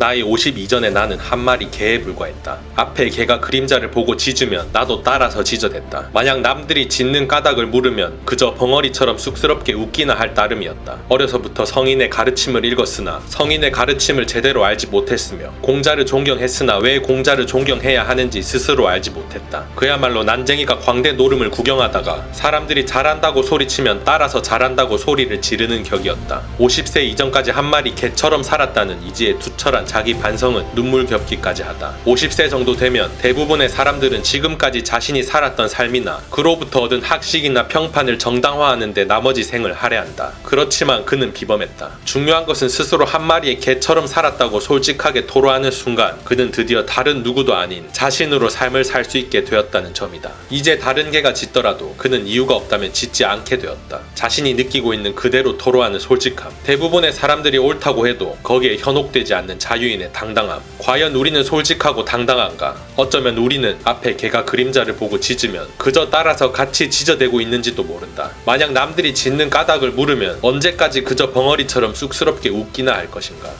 나이 50 이전의 나는 한 마리 개에 불과했다. 앞에 개가 그림자를 보고 짖으면 나도 따라서 짖어댔다. 만약 남들이 짖는 까닭을 물으면 그저 벙어리처럼 쑥스럽게 웃기나 할 따름이었다. 어려서부터 성인의 가르침을 읽었으나 성인의 가르침을 제대로 알지 못했으며 공자를 존경했으나 왜 공자를 존경해야 하는지 스스로 알지 못했다. 그야말로 난쟁이가 광대 노름을 구경하다가 사람들이 잘한다고 소리치면 따라서 잘한다고 소리를 지르는 격이었다. 50세 이전까지 한 마리 개처럼 살았다는 이지의 투철한 자기 반성은 눈물 겹기까지 하다. 50세 정도 되면 대부분의 사람들은 지금까지 자신이 살았던 삶이나 그로부터 얻은 학식이나 평판을 정당화하는데 나머지 생을 할애한다. 그렇지만 그는 비범했다. 중요한 것은 스스로 한 마리의 개처럼 살았다고 솔직하게 토로하는 순간 그는 드디어 다른 누구도 아닌 자신으로 삶을 살 수 있게 되었다는 점이다. 이제 다른 개가 짖더라도 그는 이유가 없다면 짖지 않게 되었다. 자신이 느끼고 있는 그대로 토로하는 솔직함. 대부분의 사람들이 옳다고 해도 거기에 현혹되지 않는 자유 인의 당당함. 과연 우리는 솔직하고 당당한가? 어쩌면 우리는 앞에 개가 그림자를 보고 짖으면 그저 따라서 같이 짖어대고 있는지도 모른다. 만약 남들이 짖는 까닭을 물으면 언제까지 그저 벙어리처럼 쑥스럽게 웃기나 할 것인가?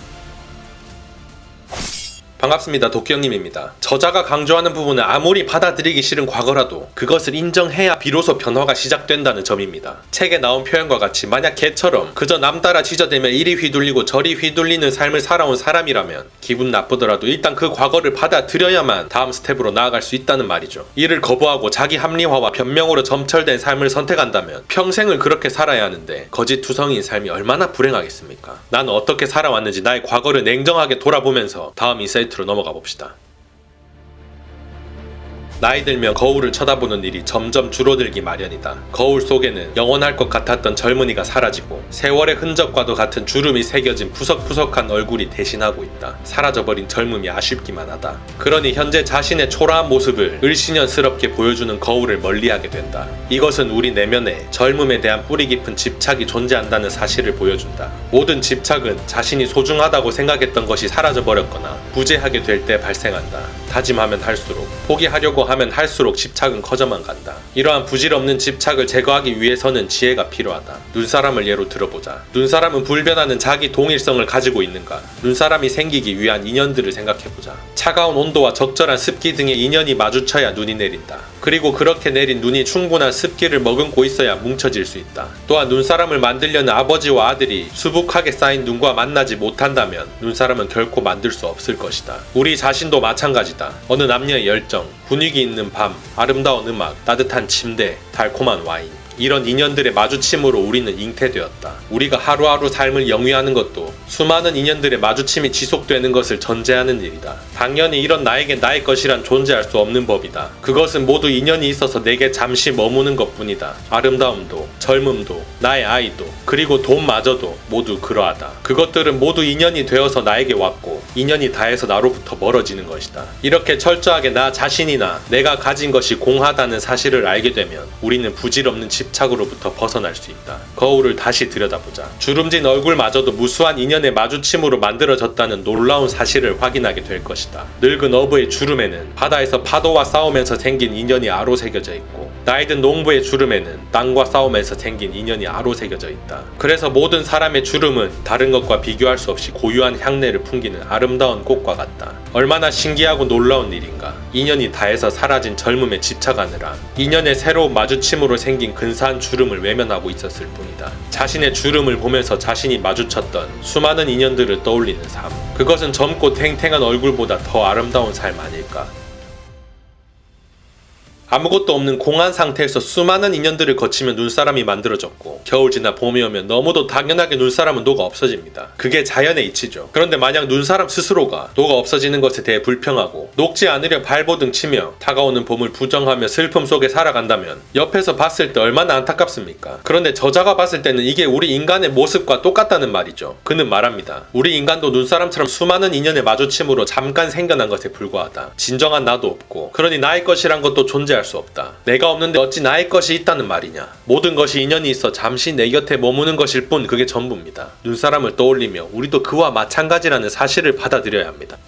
반갑습니다. 도끼형님입니다. 저자가 강조하는 부분은 아무리 받아들이기 싫은 과거라도 그것을 인정해야 비로소 변화가 시작된다는 점입니다. 책에 나온 표현과 같이 만약 개처럼 그저 남 따라 짖어대며 이리 휘둘리고 저리 휘둘리는 삶을 살아온 사람이라면 기분 나쁘더라도 일단 그 과거를 받아들여야만 다음 스텝으로 나아갈 수 있다는 말이죠. 이를 거부하고 자기 합리화와 변명으로 점철된 삶을 선택한다면 평생을 그렇게 살아야 하는데 거짓투성이인 삶이 얼마나 불행하겠습니까? 나는 어떻게 살아왔는지 나의 과거를 냉정하게 돌아보면서 다음 인사이트 로 넘어가 봅시다. 나이 들면 거울을 쳐다보는 일이 점점 줄어들기 마련이다. 거울 속에는 영원할 것 같았던 젊은이가 사라지고 세월의 흔적과도 같은 주름이 새겨진 푸석푸석한 얼굴이 대신하고 있다. 사라져버린 젊음이 아쉽기만 하다. 그러니 현재 자신의 초라한 모습을 을신연스럽게 보여주는 거울을 멀리하게 된다. 이것은 우리 내면에 젊음에 대한 뿌리 깊은 집착이 존재한다는 사실을 보여준다. 모든 집착은 자신이 소중하다고 생각했던 것이 사라져버렸거나 부재하게 될 때 발생한다. 다짐하면 할수록 포기하려고 하면 할수록 집착은 커져만 간다. 이러한 부질없는 집착을 제거하기 위해서는 지혜가 필요하다. 눈사람을 예로 들어보자. 눈사람은 불변하는 자기 동일성을 가지고 있는가? 눈사람이 생기기 위한 인연들을 생각해보자. 차가운 온도와 적절한 습기 등의 인연이 마주쳐야 눈이 내린다. 그리고 그렇게 내린 눈이 충분한 습기를 머금고 있어야 뭉쳐질 수 있다. 또한 눈사람을 만들려는 아버지와 아들이 수북하게 쌓인 눈과 만나지 못한다면 눈사람은 결코 만들 수 없을 것이다. 우리 자신도 마찬가지다. 어느 남녀의 열정, 분위기 있는 밤, 아름다운 음악, 따뜻한 침대, 달콤한 와인. 이런 인연들의 마주침으로 우리는 잉태되었다. 우리가 하루하루 삶을 영위하는 것도 수많은 인연들의 마주침이 지속되는 것을 전제하는 일이다. 당연히 이런 나에게 나의 것이란 존재할 수 없는 법이다. 그것은 모두 인연이 있어서 내게 잠시 머무는 것 뿐이다. 아름다움도, 젊음도, 나의 아이도, 그리고 돈마저도 모두 그러하다. 그것들은 모두 인연이 되어서 나에게 왔고, 인연이 다해서 나로부터 멀어지는 것이다. 이렇게 철저하게 나 자신이나 내가 가진 것이 공하다는 사실을 알게 되면 우리는 부질없는 집 착으로부터 벗어날 수 있다. 거울을 다시 들여다보자. 주름진 얼굴마저도 무수한 인연의 마주침으로 만들어졌다는 놀라운 사실을 확인하게 될 것이다. 늙은 어부의 주름에는 바다에서 파도와 싸우면서 생긴 인연이 아로 새겨져 있고 나이든 농부의 주름에는 땅과 싸우면서 생긴 인연이 아로 새겨져 있다. 그래서 모든 사람의 주름은 다른 것과 비교할 수 없이 고유한 향내를 풍기는 아름다운 꽃과 같다. 얼마나 신기하고 놀라운 일인가. 인연이 다해서 사라진 젊음에 집착하느라 인연의 새로운 마주침으로 생긴 근사한 주름을 외면하고 있었을 뿐이다. 자신의 주름을 보면서 자신이 마주쳤던 수많은 인연들을 떠올리는 삶. 그것은 젊고 탱탱한 얼굴보다 더 아름다운 삶 아닐까. 아무것도 없는 공한 상태에서 수많은 인연들을 거치며 눈사람이 만들어졌고 겨울 지나 봄이 오면 너무도 당연하게 눈사람은 녹아 없어집니다. 그게 자연의 이치죠. 그런데 만약 눈사람 스스로가 녹아 없어지는 것에 대해 불평하고 녹지 않으려 발버둥 치며 다가오는 봄을 부정하며 슬픔 속에 살아간다면 옆에서 봤을 때 얼마나 안타깝습니까? 그런데 저자가 봤을 때는 이게 우리 인간의 모습과 똑같다는 말이죠. 그는 말합니다. 우리 인간도 눈사람처럼 수많은 인연의 마주침으로 잠깐 생겨난 것에 불과하다. 진정한 나도 없고 그러니 나의 것이란 것도 존재 할 수 없다. 내가 없는데 어찌 나의 것이 있다는 말이냐. 모든 것이 인연이 있어 잠시 내 곁에 머무는 것일 뿐 그게 전부입니다. 눈사람을 떠올리며 우리도 그와 마찬가지라는 사실을 받아들여야 합니다.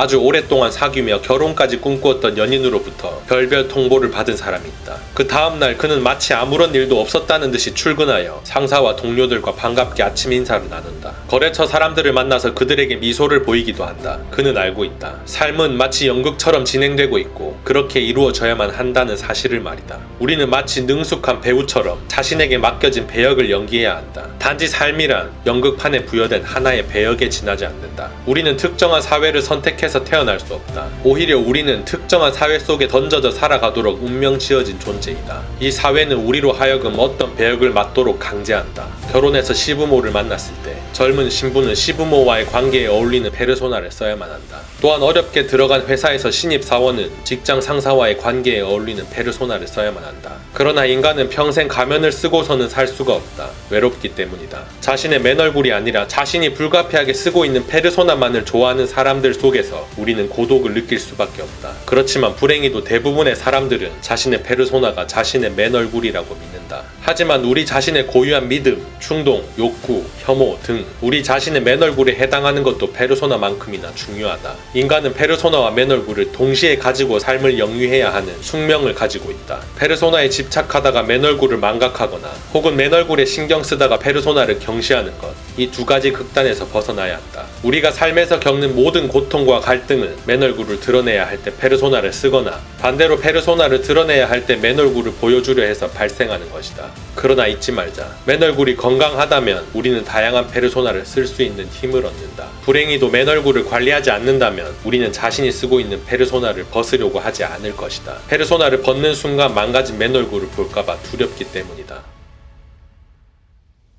아주 오랫동안 사귀며 결혼까지 꿈꾸었던 연인으로부터 별별 통보를 받은 사람이 있다. 그 다음날 그는 마치 아무런 일도 없었다는 듯이 출근하여 상사와 동료들과 반갑게 아침 인사를 나눈다. 거래처 사람들을 만나서 그들에게 미소를 보이기도 한다. 그는 알고 있다. 삶은 마치 연극처럼 진행되고 있고 그렇게 이루어져야만 한다는 사실을 말이다. 우리는 마치 능숙한 배우처럼 자신에게 맡겨진 배역을 연기해야 한다. 단지 삶이란 연극판에 부여된 하나의 배역에 지나지 않는다. 우리는 특정한 사회를 선택해서 태어날 수 없다. 오히려 우리는 특정한 사회 속에 던져져 살아가도록 운명 지어진 존재이다. 이 사회는 우리로 하여금 어떤 배역을 맡도록 강제한다. 결혼해서 시부모를 만났을 때 젊은 신부는 시부모와의 관계에 어울리는 페르소나를 써야만 한다. 또한 어렵게 들어간 회사에서 신입 사원은 직장 상사와의 관계에 어울리는 페르소나를 써야만 한다. 그러나 인간은 평생 가면을 쓰고서는 살 수가 없다. 외롭기 때문이다. 자신의 맨 얼굴이 아니라 자신이 불가피하게 쓰고 있는 페르소나만을 좋아하는 사람들 속에서 우리는 고독을 느낄 수밖에 없다. 그렇지만 불행히도 대부분의 사람들은 자신의 페르소나가 자신의 맨 얼굴이라고 믿는다. 하지만 우리 자신의 고유한 믿음, 충동, 욕구, 혐오 등 우리 자신의 맨 얼굴에 해당하는 것도 페르소나만큼이나 중요하다. 인간은 페르소나와 맨 얼굴을 동시에 가지고 삶을 영위해야 하는 숙명을 가지고 있다. 페르소나에 집착하다가 맨 얼굴을 망각하거나 혹은 맨 얼굴에 신경 쓰다가 페르소나를 경시하는 것. 이 두 가지 극단에서 벗어나야 한다. 우리가 삶에서 겪는 모든 고통과 갈등은 맨 얼굴을 드러내야 할 때 페르소나를 쓰거나 반대로 페르소나를 드러내야 할 때 맨 얼굴을 보여주려 해서 발생하는 것이다. 그러나 잊지 말자. 맨 얼굴이 건강하다면 우리는 다양한 페르소나를 쓸 수 있는 힘을 얻는다. 불행히도 맨 얼굴을 관리하지 않는다면 우리는 자신이 쓰고 있는 페르소나를 벗으려고 하지 않을 것이다. 페르소나를 벗는 순간 망가진 맨 얼굴을 볼까봐 두렵기 때문이다.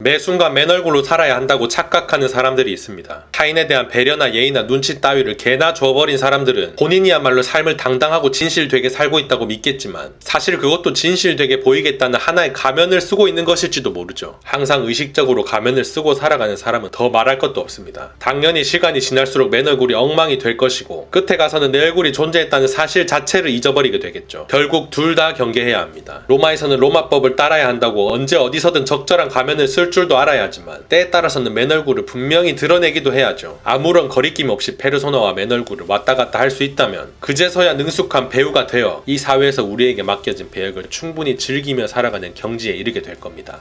매 순간 맨 얼굴로 살아야 한다고 착각하는 사람들이 있습니다. 타인에 대한 배려나 예의나 눈치 따위를 개나 줘버린 사람들은 본인이야말로 삶을 당당하고 진실되게 살고 있다고 믿겠지만 사실 그것도 진실되게 보이겠다는 하나의 가면을 쓰고 있는 것일지도 모르죠. 항상 의식적으로 가면을 쓰고 살아가는 사람은 더 말할 것도 없습니다. 당연히 시간이 지날수록 맨 얼굴이 엉망이 될 것이고 끝에 가서는 내 얼굴이 존재했다는 사실 자체를 잊어버리게 되겠죠. 결국 둘 다 경계해야 합니다. 로마에서는 로마법을 따라야 한다고 언제 어디서든 적절한 가면을 쓸 줄도 알아야 하지만 때에 따라서는 맨 얼굴을 분명히 드러내기도 해야죠. 아무런 거리낌 없이 페르소나와 맨 얼굴을 왔다 갔다 할 수 있다면 그제서야 능숙한 배우가 되어 이 사회에서 우리에게 맡겨진 배역을 충분히 즐기며 살아가는 경지에 이르게 될 겁니다.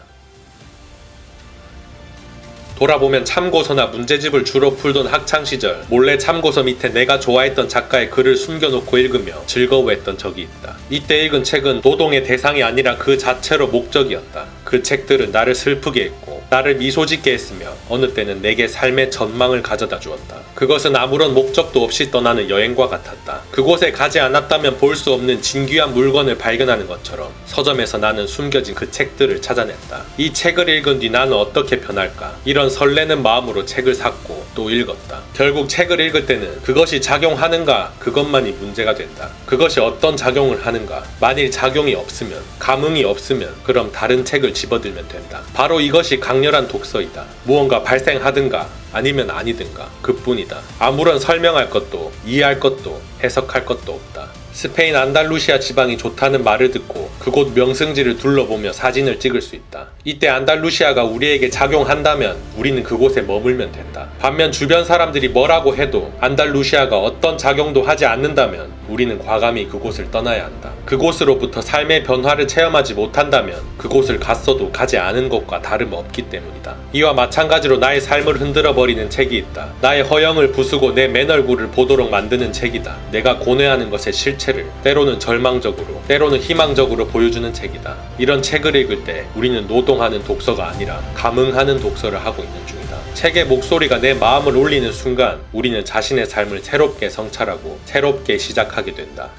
돌아보면 참고서나 문제집을 주로 풀던 학창 시절 몰래 참고서 밑에 내가 좋아했던 작가의 글을 숨겨놓고 읽으며 즐거워했던 적이 있다. 이때 읽은 책은 노동의 대상이 아니라 그 자체로 목적이었다. 그 책들은 나를 슬프게 했고 나를 미소 짓게 했으며 어느 때는 내게 삶의 전망을 가져다 주었다. 그것은 아무런 목적도 없이 떠나는 여행과 같았다. 그곳에 가지 않았다면 볼 수 없는 진귀한 물건을 발견하는 것처럼 서점에서 나는 숨겨진 그 책들을 찾아냈다. 이 책을 읽은 뒤 나는 어떻게 변할까? 이런 설레는 마음으로 책을 샀고 또 읽었다. 결국 책을 읽을 때는 그것이 작용하는가 그것만이 문제가 된다. 그것이 어떤 작용을 하는가? 만일 작용이 없으면 감흥이 없으면 그럼 다른 책을 집어들면 된다. 바로 이것이 강렬한 독서이다. 무언가 발생하든가 아니면 아니든가 그뿐이다. 아무런 설명할 것도 이해할 것도 해석할 것도 없다. 스페인 안달루시아 지방이 좋다는 말을 듣고 그곳 명승지를 둘러보며 사진을 찍을 수 있다. 이때 안달루시아가 우리에게 작용한다면 우리는 그곳에 머물면 된다. 반면 주변 사람들이 뭐라고 해도 안달루시아가 어떤 작용도 하지 않는다면 우리는 과감히 그곳을 떠나야 한다. 그곳으로부터 삶의 변화를 체험하지 못한다면 그곳을 갔어도 가지 않은 것과 다름없기 때문이다. 이와 마찬가지로 나의 삶을 흔들어 버리는 책이 있다. 나의 허영을 부수고 내 맨 얼굴을 보도록 만드는 책이다. 내가 고뇌하는 것의 실체 를 때로는 절망적으로, 때로는 희망적으로 보여주는 책이다. 이런 책을 읽을 때 우리는 노동하는 독서가 아니라 감흥하는 독서를 하고 있는 중이다. 책의 목소리가 내 마음을 울리는 순간 우리는 자신의 삶을 새롭게 성찰하고 새롭게 시작하게 된다.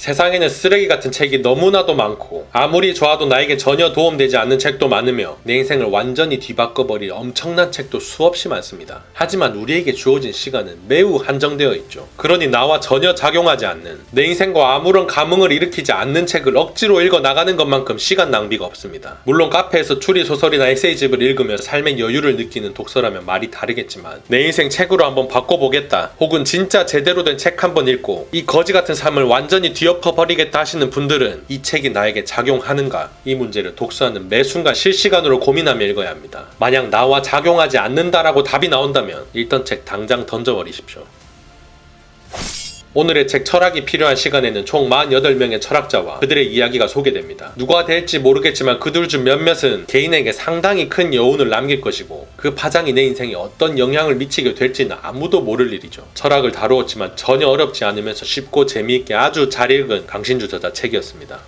세상에는 쓰레기 같은 책이 너무나도 많고 아무리 좋아도 나에게 전혀 도움되지 않는 책도 많으며 내 인생을 완전히 뒤바꿔버릴 엄청난 책도 수없이 많습니다. 하지만 우리에게 주어진 시간은 매우 한정되어 있죠. 그러니 나와 전혀 작용하지 않는 내 인생과 아무런 감흥을 일으키지 않는 책을 억지로 읽어 나가는 것만큼 시간 낭비가 없습니다. 물론 카페에서 추리 소설이나 에세이집을 읽으며 삶의 여유를 느끼는 독서라면 말이 다르겠지만 내 인생 책으로 한번 바꿔보겠다 혹은 진짜 제대로 된 책 한번 읽고 이 거지 같은 삶을 완전히 뒤엎 뒤 엎어버리겠다 하시는 분들은 이 책이 나에게 작용하는가 이 문제를 독서하는 매 순간 실시간으로 고민하며 읽어야 합니다. 만약 나와 작용하지 않는다라고 답이 나온다면 읽던 책 당장 던져버리십시오. 오늘의 책 철학이 필요한 시간에는 총 48명의 철학자와 그들의 이야기가 소개됩니다. 누가 될지 모르겠지만 그들 중 몇몇은 개인에게 상당히 큰 여운을 남길 것이고 그 파장이 내 인생에 어떤 영향을 미치게 될지는 아무도 모를 일이죠. 철학을 다루었지만 전혀 어렵지 않으면서 쉽고 재미있게 아주 잘 읽은 강신주 저자 책이었습니다.